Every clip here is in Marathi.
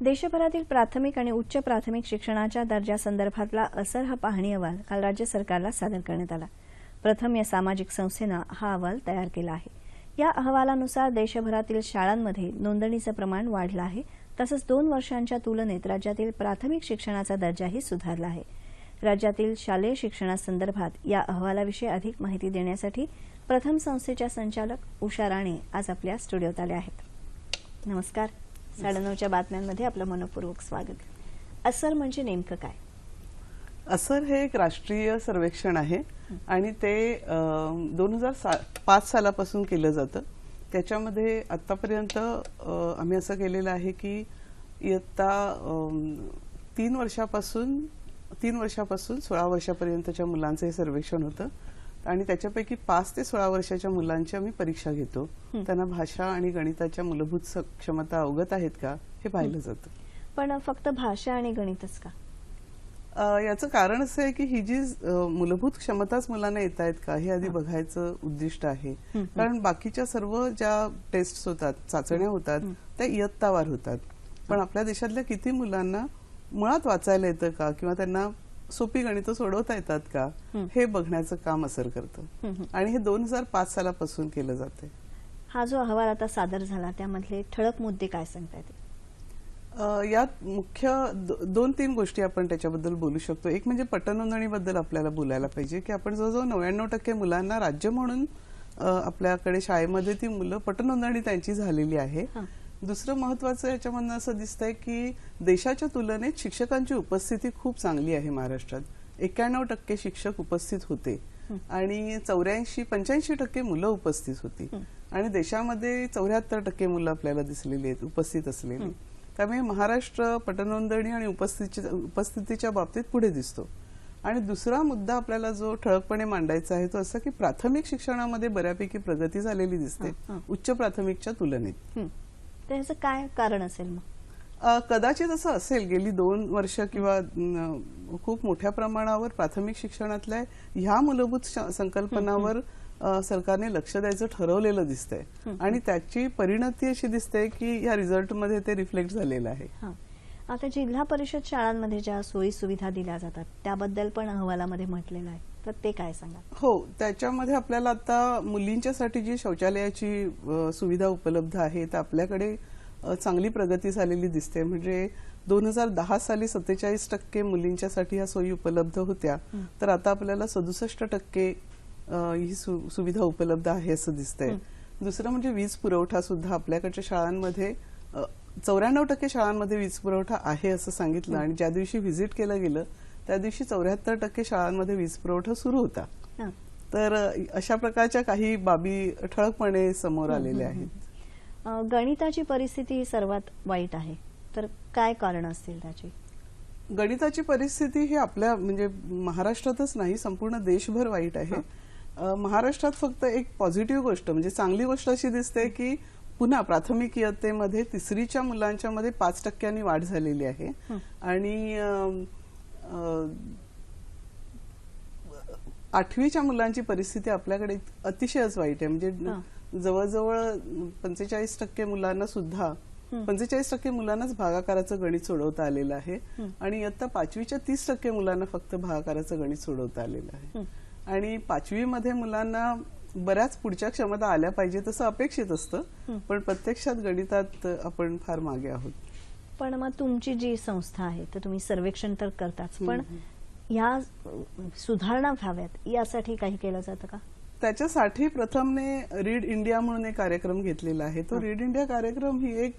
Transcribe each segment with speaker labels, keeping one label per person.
Speaker 1: देशभरातील प्राथमिक आणि उच्च प्राथमिक शिक्षणाच्या दर्जासंदर्भातला असर हा पाहणी अहवाल काल राज्य सरकारला सादर करण्यात आला. प्रथम या सामाजिक संस्थेनं हा अहवाल तयार केला आहे. या अहवालानुसार देशभरातील शाळांमध्ये नोंदणीचं प्रमाण वाढलं आहे. तसंच दोन वर्षांच्या तुलनेत राज्यातील प्राथमिक शिक्षणाचा दर्जाही सुधारला आहे. राज्यातील शालेय शिक्षणासंदर्भात या अहवालाविषयी अधिक माहिती देण्यासाठी प्रथम संस्थेच्या संचालक उषा राणे आज आपल्या स्टुडिओत आल्या आहेत. नमस्कार. साडेनऊच्या बातम्यांमध्ये आपलं मनपूर्वक स्वागत. असर म्हणजे नेमकं काय?
Speaker 2: असर हे एक राष्ट्रीय सर्वेक्षण आहे आणि ते दोन हजार सा पाच सालापासून केलं जातं. त्याच्यामध्ये आतापर्यंत आम्ही असं केलेलं आहे की इयत्ता तीन वर्षापासून तीन वर्षापासून सोळा वर्षापर्यंतच्या मुलांचं हे सर्वेक्षण होतं. आणि त्याच्यापैकी पाच ते सोळा वर्षाच्या मुलांची आम्ही परीक्षा घेतो. त्यांना भाषा आणि गणिताच्या मूलभूत क्षमता अवगत आहेत का हे पाहिलं जातं.
Speaker 1: पण फक्त भाषा आणि गणितच का?
Speaker 2: याचं कारण असं आहे की ही जी मूलभूत क्षमताच मुलांना येत आहेत का हे आधी बघायचं उद्दिष्ट आहे. कारण बाकीच्या सर्व ज्या टेस्ट होतात चाचण्या होतात त्या इयत्तावार होतात. पण आपल्या देशातल्या किती मुलांना मुळात वाचायला येतं का किंवा त्यांना सोपी गणितं सोडवता येतात का? हे बघण्याचं काम असर करतं. आणि हे दोन हजार पाच सालापासून केलं जाते
Speaker 1: हा जो अहवाल आता सादर झाला त्यामधले ठळक मुद्दे काय सांगता येतील
Speaker 2: यात मुख्य दो- दोन तीन गोष्टी आपण त्याच्याबद्दल बोलू शकतो. एक म्हणजे पटनोंदणीबद्दल आपल्याला बोलायला पाहिजे की आपण जवळजवळ नव्याण्णव टक्के मुलांना राज्य म्हणून आपल्याकडे शाळेमध्ये ती मुलं पटनोंदणी त्यांची झालेली आहे. दुसरं महत्वाचं याच्यामधनं असं दिसतंय की देशाच्या तुलनेत शिक्षकांची उपस्थिती खूप चांगली आहे महाराष्ट्रात. एक्क्याण्णव टक्के शिक्षक उपस्थित होते. आणि चौऱ्याऐंशी पंच्याऐंशी टक्के मुलं उपस्थित होती. आणि देशामध्ये चौऱ्याहत्तर टक्के मुलं आपल्याला दिसलेली आहेत उपस्थित असलेली. त्यामुळे महाराष्ट्र पटनोंदणी आणि उपस्थितीच्या उपस्थितीच्या बाबतीत पुढे दिसतो. आणि दुसरा मुद्दा आपल्याला जो ठळकपणे मांडायचा आहे तो असा की प्राथमिक शिक्षणामध्ये बऱ्यापैकी प्रगती झालेली दिसते. उच्च प्राथमिकच्या तुलनेत.
Speaker 1: तर ह्याचं काय कारण असेल मग?
Speaker 2: कदाचित असं असेल गेली दोन वर्ष किंवा खूप मोठ्या प्रमाणावर प्राथमिक शिक्षणातल्या ह्या मूलभूत संकल्पनावर सरकारने लक्ष द्यायचं ठरवलेलं दिसतंय. आणि त्याची परिणती अशी दिसते की या रिझल्टमध्ये ते रिफ्लेक्ट झालेलं आहे.
Speaker 1: आता जिल्हा परिषद शाळांमध्ये ज्या सोयी सुविधा दिल्या जातात त्याबद्दल पण अहवालामध्ये म्हटलेलं आहे. तर ते काय सांगा.
Speaker 2: हो त्याच्यामध्ये आपल्याला आता मुलींच्यासाठी जी शौचालयाची सुविधा उपलब्ध आहे तर आपल्याकडे चांगली प्रगती झालेली दिसते. म्हणजे दोन हजार दहा साली सत्तेचाळीस टक्के मुलींच्यासाठी ह्या सोयी उपलब्ध होत्या. तर आता आपल्याला सदुसष्ट टक्के ही सु- सुविधा उपलब्ध आहे असं दिसतंय. दुसरं म्हणजे वीज पुरवठा सुद्धा आपल्याकडच्या शाळांमध्ये चौऱ्याण्णव टक्के शाळांमध्ये वीज पुरवठा आहे असं सांगितलं आणि ज्या दिवशी व्हिजिट केलं गेलं त्या दिवशी चौऱ्याहत्तर टक्के शाळांमध्ये वीज पुरवठा सुरू होता. तर अशा प्रकारच्या काही बाबी ठळकपणे समोर आलेल्या आहेत.
Speaker 1: गणिताची परिस्थिती ही सर्वात वाईट आहे. तर काय कारण असतील त्याची?
Speaker 2: गणिताची परिस्थिती ही आपल्या म्हणजे महाराष्ट्रातच नाही संपूर्ण देशभर वाईट आहे. महाराष्ट्रात फक्त एक पॉझिटिव्ह गोष्ट म्हणजे चांगली गोष्ट अशी दिसते की पुन्हा प्राथमिक इयत्तेमध्ये तिसरीच्या मुलांच्या मध्ये पाच टक्क्यांनी वाढ झालेली आहे. आणि आठवीच्या मुलांची परिस्थिती आपल्याकडे अतिशयच वाईट आहे. म्हणजे जवळजवळ पंचेचाळीस टक्के मुलांना सुद्धा पंचेचाळीस टक्के मुलांनाच भागाकाराचं गणित सोडवता आलेलं आहे. आणि इयत्ता पाचवीच्या तीस टक्के मुलांना फक्त भागाकाराचं गणित सोडवता आलेलं आहे. आणि पाचवीमध्ये मुलांना बऱ्याच पुढच्या क्षमता आल्या पाहिजे तसं अपेक्षित असतं. पण प्रत्यक्षात गणितात आपण फार मागे आहोत.
Speaker 1: पण मग तुमची जी संस्था आहे तर तुम्ही सर्वेक्षण तर करताच. पण अं, सुधारणा व्हाव्यात यासाठी काही केलं जातं का?
Speaker 2: त्याच्यासाठी प्रथमने रीड इंडिया म्हणून एक कार्यक्रम घेतलेला आहे. तो रीड इंडिया कार्यक्रम ही एक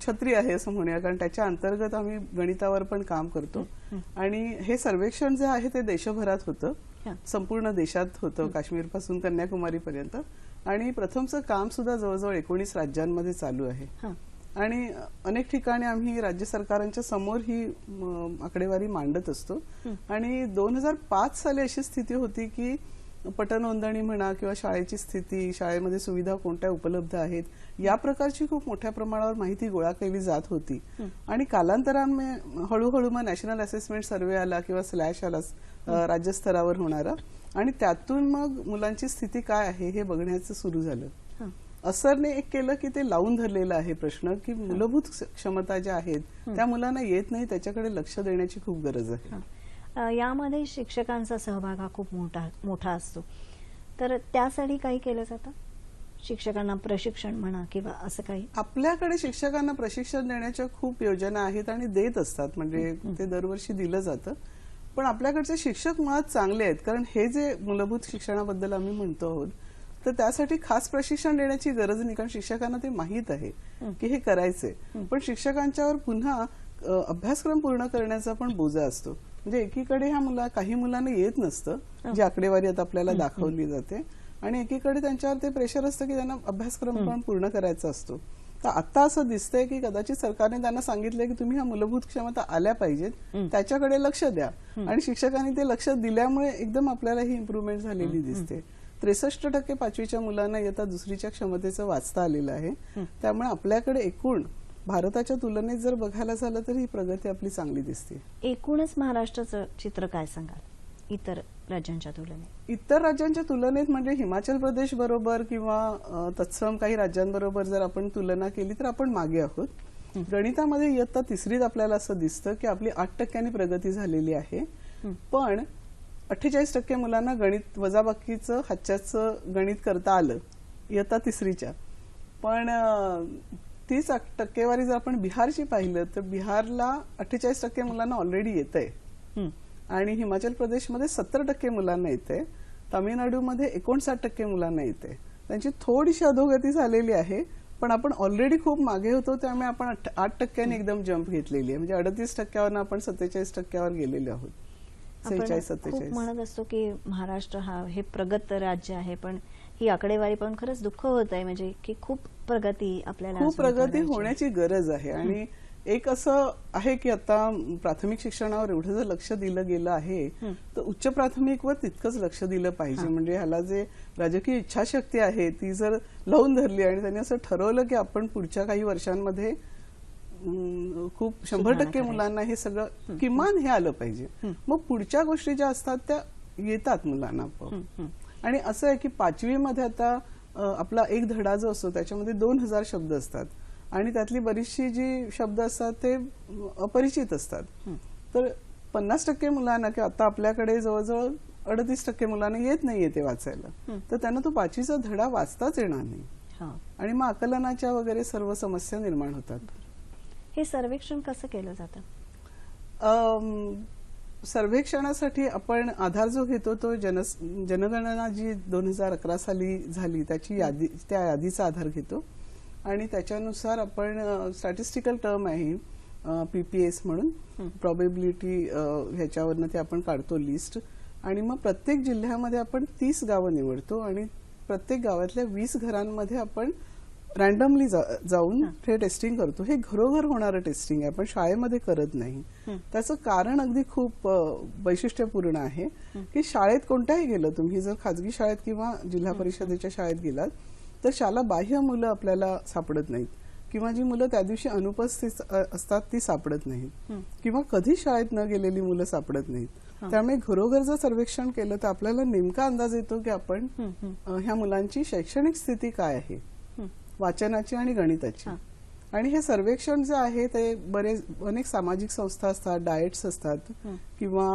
Speaker 2: छत्री आहे असं म्हणूया कारण त्याच्या अंतर्गत आम्ही गणितावर पण काम करतो. आणि हे सर्वेक्षण जे आहे ते देशभरात होतं. संपूर्ण देशात होतं काश्मीरपासून कन्याकुमारी पर्यंत आणि प्रथमचं काम सुद्धा जवळजवळ एकोणीस राज्यांमध्ये चालू आहे. आणि अनेक ठिकाणी आम्ही राज्य सरकारांच्या समोर ही आकडेवारी मांडत असतो. आणि दोन हजार पाच साली अशी स्थिती होती की पटनोंदणी म्हणा किंवा शाळेची स्थिती शाळेमध्ये सुविधा कोणत्या उपलब्ध आहेत या प्रकारची खूप मोठ्या प्रमाणावर माहिती गोळा केली जात होती. आणि कालांतराने हळूहळू मग नॅशनल असेसमेंट सर्वे आला किंवा स्लॅश आला राज्यस्तरावर होणारा. आणि त्यातून मग मुलांची स्थिती काय आहे हे बघण्याचं सुरू झालं. असरने एक केलं की ते लावून धरलेलं आहे प्रश्न की मूलभूत क्ष- क्षमता ज्या आहेत त्या मुलांना येत नाही त्याच्याकडे लक्ष देण्याची खूप गरज आहे.
Speaker 1: यामध्ये शिक्षकांचा सहभाग हा खूप मोठा मोठा असतो. तर त्यासाठी काही केलं जातं? शिक्षकांना प्रशिक्षण म्हणा किंवा असं काही?
Speaker 2: आपल्याकडे शिक्षकांना प्रशिक्षण देण्याच्या खूप योजना आहेत आणि देत असतात. म्हणजे ते दरवर्षी दिलं जातं. पण आपल्याकडचे शिक्षक मुळात चांगले आहेत कारण हे जे मूलभूत शिक्षणाबद्दल आम्ही म्हणतो आहोत तर त्यासाठी खास प्रशिक्षण देण्याची गरज नाही कारण शिक्षकांना ते माहीत आहे की हे करायचंय. पण शिक्षकांच्यावर पुन्हा अभ्यासक्रम पूर्ण करण्याचा पण बोजा असतो. म्हणजे एकीकडे ह्या मुला काही मुलांना येत नसतं जी आकडेवारी आता आपल्याला दाखवली जाते. आणि एकीकडे त्यांच्यावर ते प्रेशर असतं की त्यांना अभ्यासक्रम पण पूर्ण करायचा असतो. तर आता असं दिसतंय की कदाचित सरकारने त्यांना सांगितलंय की तुम्ही ह्या मूलभूत क्षमता आल्या पाहिजेत त्याच्याकडे लक्ष द्या. आणि शिक्षकांनी ते लक्ष दिल्यामुळे एकदम आपल्याला ही इम्प्रुव्हमेंट झालेली दिसते. त्रेसष्ट टक्के पाचवीच्या मुलांना येता दुसरीच्या क्षमतेचं वाचता आलेलं आहे. त्यामुळे आपल्याकडे एकूण भारताच्या तुलनेत जर बघायला झालं तर ही प्रगती आपली चांगली दिसते.
Speaker 1: एकूणच महाराष्ट्राचं चित्र काय सांगाल? इतर राज्यांच्या तुलनेत.
Speaker 2: इतर राज्यांच्या तुलनेत म्हणजे हिमाचल प्रदेश बरोबर किंवा तत्सम काही राज्यांबरोबर जर आपण तुलना केली तर आपण मागे आहोत. गणितामध्ये इयत्ता तिसरीत आपल्याला असं दिसतं की आपली आठ टक्क्यांनी प्रगती झालेली आहे. पण अठ्ठेचाळीस टक्के मुलांना गणित वजाबाकीचं हातच्याचं गणित करता आलं. इयत्ता तिसरीच्या. पण तीस टक्केवारी जर आपण बिहारची पाहिलं तर बिहारला अठ्ठेचाळीस टक्के मुलांना ऑलरेडी येत आहे आणि हिमाचल प्रदेशमध्ये सत्तर टक्के मुलांना येते तामिळनाडूमध्ये एकोणसाठ टक्के मुलांना येते त्यांची थोडीशी अधोगती झालेली आहे पण आपण ऑलरेडी खूप मागे होतो त्यामुळे आपण आठ टक्क्यांनी एकदम जंप घेतलेली आहे. म्हणजे अडतीस टक्क्यावर आपण सत्तेचाळीस टक्क्यावर गेलेलो आहोत. सेहेचाळीस
Speaker 1: खूप
Speaker 2: सत्तेचाळीस.
Speaker 1: म्हणत असतो की महाराष्ट्र हा हे प्रगत राज्य आहे पण ही आकडेवारी पण खरंच दुःख होत आहे म्हणजे की खूप प्रगती आपल्याला
Speaker 2: खूप प्रगती. होण्याची गरज आहे. आणि एक असं आहे की आता प्राथमिक शिक्षणावर एवढं जर लक्ष दिलं गेलं आहे तर उच्च प्राथमिकवर तितकंच लक्ष दिलं पाहिजे. म्हणजे ह्याला जे राजकीय इच्छाशक्ती आहे ती जर लावून धरली आणि त्यांनी असं ठरवलं की आपण पुढच्या काही वर्षांमध्ये खूप शंभर टक्के. मुलांना हे सगळं किमान हे आलं पाहिजे. मग पुढच्या गोष्टी ज्या असतात त्या येतात मुलांना. आणि असं आहे की पाचवीमध्ये आता अ, आपला एक धडा जो असतो त्याच्यामध्ये दोन हजार शब्द असतात. आणि त्यातली बरीचशी जी शब्द असतात ते अपरिचित असतात. तर पन्नास टक्के मुलांना की आता आपल्याकडे जवळजवळ अडतीस टक्के मुलांना येत नाहीये ते वाचायला. तर त्यांना तो पाचवीचा धडा वाचताच येणार नाही. आणि मग आकलनाच्या वगैरे सर्व समस्या निर्माण होतात.
Speaker 1: हे सर्वेक्षण कसं केलं जातं?
Speaker 2: सर्वेक्षणासाठी आपण आधार जो घेतो तो जन जनगणना जी दोन हजार अकरा साली झाली त्याची यादी त्या यादीचा आधार घेतो. आणि त्याच्यानुसार आपण स्टॅटिस्टिकल टर्म आहे पीपीएस म्हणून. प्रॉबेबिलिटी ह्याच्यावरनं ते आपण काढतो लिस्ट आणि मग प्रत्येक जिल्ह्यामध्ये आपण तीस गावं निवडतो आणि प्रत्येक गावातल्या वीस घरांमध्ये आपण रॅन्डमली जाऊन हे. टेस्टिंग करतो. हे घरोघर होणारं टेस्टिंग आहे आपण शाळेमध्ये करत नाही. त्याचं कारण अगदी खूप वैशिष्ट्यपूर्ण आहे की शाळेत कोणत्याही गेलं तुम्ही जर खाजगी शाळेत किंवा जिल्हा परिषदेच्या शाळेत गेलात तर शाला बाह्य मुलं आपल्याला सापडत नाहीत. किंवा जी मुलं त्या दिवशी अनुपस्थित असतात ती सापडत नाहीत. किंवा कधी शाळेत न गेलेली मुलं सापडत नाहीत. त्यामुळे घरोघर जर सर्वेक्षण केलं तर आपल्याला नेमका अंदाज येतो की आपण ह्या मुलांची शैक्षणिक स्थिती काय आहे. वाचनाची आणि गणिताची. आणि हे सर्वेक्षण जे आहे ते बरेच अनेक सामाजिक संस्था असतात डाएट्स असतात किंवा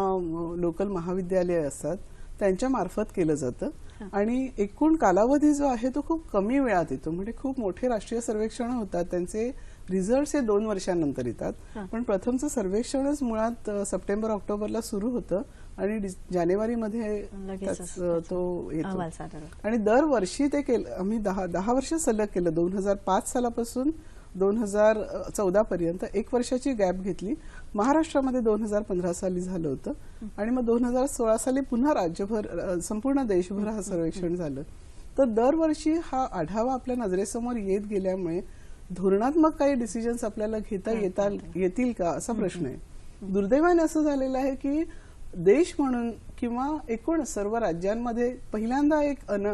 Speaker 2: लोकल महाविद्यालय असतात त्यांच्या मार्फत केलं जातं. आणि एकूण कालावधी जो आहे तो खूप कमी वेळात येतो. म्हणजे खूप मोठे राष्ट्रीय सर्वेक्षण होतात त्यांचे रिझल्ट हे दोन वर्षांनंतर येतात. पण प्रथमचं सर्वेक्षणच मुळात सप्टेंबर ऑक्टोबरला सुरू होतं. आणि जानेवारीमध्ये तो येतो. आणि दरवर्षी ते केलं आम्ही दहा दहा वर्ष सलग केलं. दोन हजार पाच सालापासून दोन हजार चौदा पर्यंत एक वर्षाची गॅप घेतली. महाराष्ट्रामध्ये दोन हजार पंधरा साली झालं होतं. आणि मग दोन हजार सोळा साली पुन्हा राज्यभर संपूर्ण देशभर हा सर्वेक्षण झालं. तर दरवर्षी हा आढावा आपल्या नजरेसमोर येत गेल्यामुळे धोरणात्मक काही डिसिजन्स आपल्याला घेता येता येतील का असा प्रश्न आहे. दुर्दैवाने असं झालेलं आहे की देश म्हणून किंवा एकूण सर्व राज्यांमध्ये पहिल्यांदा एक अन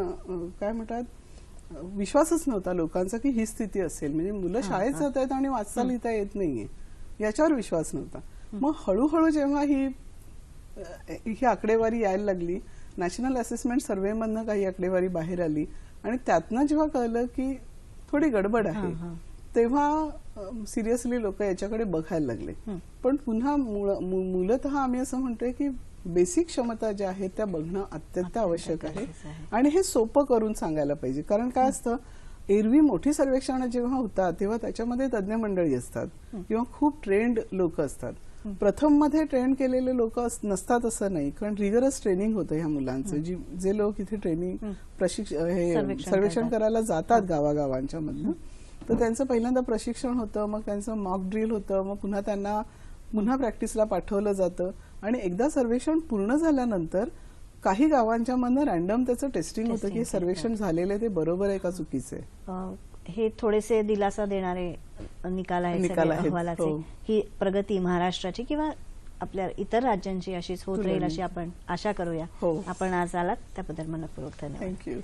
Speaker 2: काय म्हणतात विश्वासच नव्हता लोकांचा की ही स्थिती असेल. म्हणजे मुलं शाळेत जात आहेत आणि वाचता लिहिता येत नाहीये. याच्यावर विश्वास नव्हता. मग हळूहळू जेव्हा ही ही आकडेवारी यायला लागली नॅशनल असेसमेंट सर्व्हेमधनं काही आकडेवारी बाहेर आली आणि त्यातनं जेव्हा कळलं की थोडी गडबड आहे. तेव्हा सिरियसली लोक याच्याकडे बघायला लागले. पण पुन्हा मूलतः आम्ही असं म्हणतोय की बेसिक क्षमता ज्या आहेत त्या बघणं अत्यंत आवश्यक आहे. आणि हे सोपं करून सांगायला पाहिजे. कारण काय असतं एरवी मोठी सर्वेक्षणं जेव्हा होतात तेव्हा त्याच्यामध्ये तज्ज्ञ मंडळी असतात. किंवा खूप ट्रेंड लोक असतात. प्रथममध्ये ट्रेन केलेले लोक नसतात असं नाही. कारण रिगरस ट्रेनिंग होतं ह्या मुलांचं. जी जे लोक इथे ट्रेनिंग प्रशिक्ष हे
Speaker 1: सर्वेक्षण.
Speaker 2: करायला जातात गावागावांच्या मधनं तर त्यांचं पहिल्यांदा प्रशिक्षण होतं मग त्यांचं मॉक ड्रिल होतं मग पुन्हा त्यांना पुन्हा प्रॅक्टिसला पाठवलं जातं. आणि एकदा सर्वेक्षण पूर्ण झाल्यानंतर काही गावांच्या मधनं रॅन्डम त्याचं टेस्टिंग होतं की सर्वेक्षण झालेलं ते बरोबर आहे का चुकीचं आहे?
Speaker 1: हे थोडेसे दिलासा देणारे निकाल आहेत अहवालाचे.
Speaker 2: हो.
Speaker 1: ही प्रगती महाराष्ट्राची किंवा आपल्या इतर राज्यांची अशीच होत राहील. अशी आपण आशा करूया.
Speaker 2: हो.
Speaker 1: आपण आज आलात त्याबद्दल मनपूर्वक धन्यवाद.
Speaker 2: थँक्यू